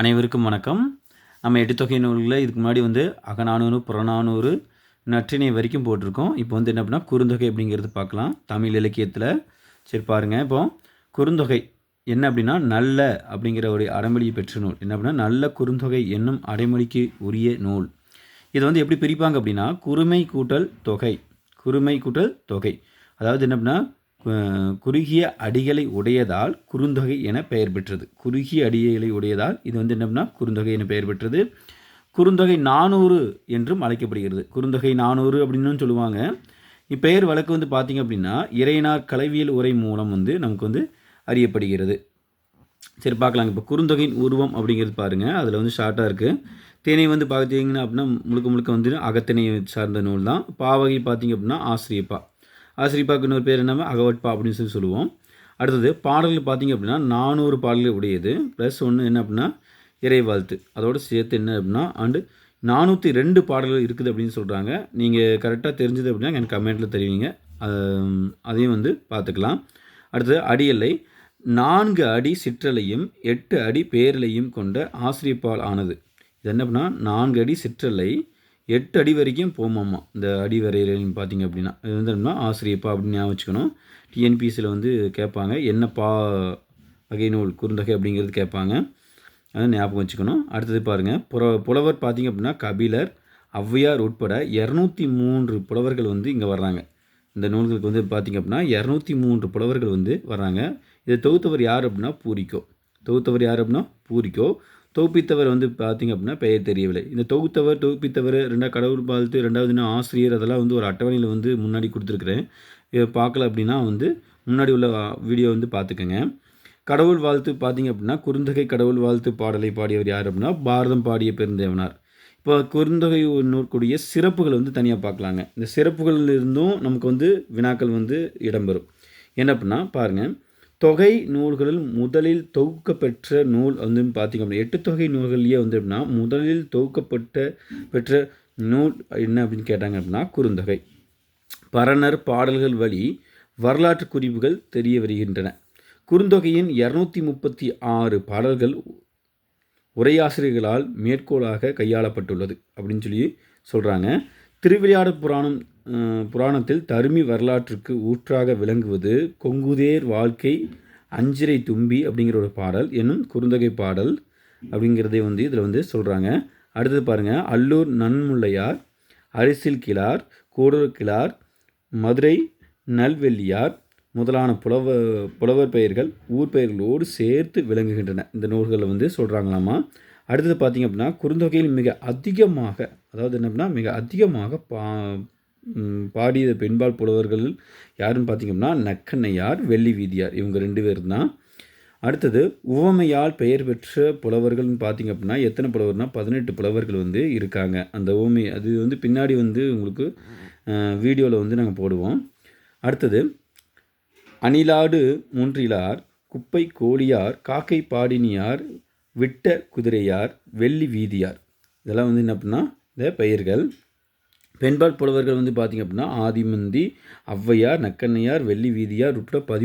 அனைவருக்கும் வணக்கம். நம்ம எட்டுத்தொகை நூல்களில் இதுக்கு முன்னாடி வந்து அகநானூறு புறநானூறு நற்றினை வரைக்கும் போட்டிருக்கோம். இப்போ வந்து என்ன அப்படின்னா குறுந்தொகை அப்படிங்கிறது பார்க்கலாம். தமிழ் இலக்கியத்தில். சரி பாருங்கள் இப்போ குறுந்தொகை என்ன அப்படின்னா நல்ல அப்படிங்கிற ஒரு அடைமொழியை பெற்ற நூல். என்ன அப்படின்னா நல்ல குறுந்தொகை என்னும் அடைமொழிக்கு உரிய நூல். இதை வந்து எப்படி பிரிப்பாங்க அப்படின்னா குறுமை கூட்டல் தொகை. குறுமை கூட்டல் தொகை. அதாவது என்ன அப்படின்னா குறுகிய அடிகளை உடையதால் குறுந்தொகை என பெயர் பெற்றது. குறுகிய அடிகளை உடையதால் இது வந்து என்னன்னா குறுந்தொகை என பெயர் பெற்றது. குறுந்தொகை நானூறு என்றும் அழைக்கப்படுகிறது. குறுந்தொகை நானூறு அப்படின்னு சொல்லுவாங்க. இப்பெயர் வழக்கு வந்து பார்த்திங்க அப்படின்னா இறையினார் கலவியல் உரை மூலம் வந்து நமக்கு வந்து அறியப்படுகிறது. சரி பார்க்கலாங்க இப்போ குறுந்தொகையின் உருவம் அப்படிங்கிறது பாருங்கள் அதில் வந்து ஷார்ட்டாக இருக்குது தேனை வந்து பார்த்தீங்கன்னா அப்படின்னா முழுக்க முழுக்க வந்து அகத்தினை சார்ந்த நூல் தான். பாவகை பார்த்திங்க அப்படின்னா ஆசிரியப்பா. ஆசிரியப்பாக்கு இன்னொரு பேர் என்ன அகவட்பா அப்படின்னு சொல்லி சொல்லுவோம். அடுத்தது பாடல்கள் பார்த்திங்க அப்படின்னா நானூறு பாடல்கள் உடையது. ப்ளஸ் ஒன்று என்ன அப்படின்னா இறைவாழ்த்து. அதோடு சேர்த்து என்ன அப்படின்னா அண்டு நானூற்றி ரெண்டு பாடல்கள் இருக்குது அப்படின்னு சொல்கிறாங்க நீங்கள் கரெக்டாக தெரிஞ்சது அப்படின்னா எனக்கு கமெண்ட்டில் தெரிவிங்க. அதையும் வந்து பார்த்துக்கலாம். அடுத்தது அடியல்லை நான்கு அடி சிற்றலையும் எட்டு அடி பேரலையும் கொண்ட ஆசிரியப்பால் ஆனது. இது என்ன அப்படின்னா நான்கு அடி சிற்றலை எட்டு அடி வரைக்கும் போமாம்மா இந்த அடி வரையிலையும் பார்த்தீங்க அப்படின்னா. இது வந்து என்னன்னா ஆசிரியப்பா அப்படின்னு ஞாபகம் வச்சுக்கணும். டிஎன்பிசியில் வந்து கேட்பாங்க என்ன பா வகை நூல் குறுந்தகை அப்படிங்கிறது கேட்பாங்க. அதை ஞாபகம் வச்சுக்கணும். அடுத்தது பாருங்கள் புற புலவர் பார்த்திங்க அப்படின்னா கபிலர் ஔவையார் உட்பட இரநூத்தி மூன்று புலவர்கள் வந்து இங்கே வர்றாங்க. இந்த நூல்களுக்கு வந்து பார்த்திங்க அப்படின்னா இரநூத்தி மூன்று புலவர்கள் வந்து வர்றாங்க. இதை தொகுத்தவர் யார் அப்படின்னா பூரிக்கோ. தொகுத்தவர் யார் அப்படின்னா பூரிக்கோ. தொகுப்பித்தவர் வந்து பார்த்திங்க அப்படின்னா பெயர் தெரியவில்லை. இந்த தொகுத்தவர் தொகுப்பித்தவர் ரெண்டாவது கடவுள் வாழ்த்து ரெண்டாவது ஆசிரியர் அதெல்லாம் வந்து ஒரு அட்டவணையில் வந்து முன்னாடி கொடுத்துருக்குறேன். பார்க்கல அப்படின்னா வந்து முன்னாடி உள்ள வீடியோ வந்து பார்த்துக்கோங்க கடவுள் வாழ்த்து பார்த்திங்க அப்படின்னா குறுந்தகை கடவுள் வாழ்த்து பாடலை பாடியவர் யார் அப்படின்னா பாரதம் பாடிய பெருந்தேவனார். இப்போ குறுந்தொகை நூற்குடைய சிறப்புகள் வந்து தனியாக பார்க்கலாங்க இந்த சிறப்புகளில் இருந்தும் நமக்கு வந்து வினாக்கள் வந்து இடம்பெறும். என்ன அப்படின்னா பாருங்கள் தொகை நூல்களில் முதலில் தொகுக்கப்பெற்ற நூல் வந்து பார்த்திங்க அப்படின்னா எட்டு தொகை நூல்கள்லேயே வந்து அப்படின்னா முதலில் தொகுக்கப்பட்ட பெற்ற நூல் என்ன அப்படின்னு கேட்டாங்க அப்படின்னா குறுந்தொகை. பரணர் பாடல்கள் வழி வரலாற்று குறிப்புகள் தெரிய வருகின்றன. குறுந்தொகையின் இரநூத்தி முப்பத்தி ஆறு பாடல்கள் உரையாசிரியர்களால் மேற்கோளாக கையாளப்பட்டுள்ளது அப்படின்னு சொல்லி சொல்கிறாங்க திருவிளையாடு புராணம் புராணத்தில் தருமி வரலாற்றுக்கு ஊற்றாக விளங்குவது கொங்குதேர் வாழ்க்கை அஞ்சிரை தும்பி அப்படிங்கிற ஒரு பாடல் என்னும் குறுந்தொகை பாடல் அப்படிங்கிறதே வந்து இதில் வந்து சொல்கிறாங்க அடுத்தது பாருங்கள் அல்லூர் நன்முள்ளையார் அரிசில் கிழார் கூடூர் கிழார் மதுரை நல்வெள்ளியார் முதலான புலவ புலவர் பெயர்கள் ஊர் பெயர்களோடு சேர்த்து விளங்குகின்றன. இந்த நூல்களை வந்து சொல்கிறாங்களாமா அடுத்தது பார்த்திங்க அப்படின்னா குறுந்தொகையில் மிக அதிகமாக அதாவது என்ன அப்படின்னா மிக அதிகமாக பா பாடிய பெண்பால் புலவர்கள் யாருன்னு பார்த்தீங்கன்னா நக்கண்ணையார் வெள்ளி வீதியார். இவங்க ரெண்டு பேர் தான் அடுத்தது உவமையால் பெயர் பெற்ற புலவர்கள்னு பார்த்திங்க அப்படின்னா எத்தனை புலவர்னால் பதினெட்டு புலவர்கள் வந்து இருக்காங்க. அந்த உவமை அது வந்து பின்னாடி வந்து உங்களுக்கு வீடியோவில் வந்து நாங்கள் போடுவோம். அடுத்தது அணிலாடு மூன்றிலார் குப்பை கோழியார் காக்கை பாடினியார் விட்ட குதிரையார் வெள்ளி வீதியார். இதெல்லாம் வந்து என்ன அப்படின்னா இந்த பெயர்கள். பெண்பால் புலவர்கள் வந்து பார்த்திங்க அப்படின்னா ஆதிமந்தி ஔவையார் நக்கண்ணையார் வெள்ளி வீதியார் உட்பட பதிமூணு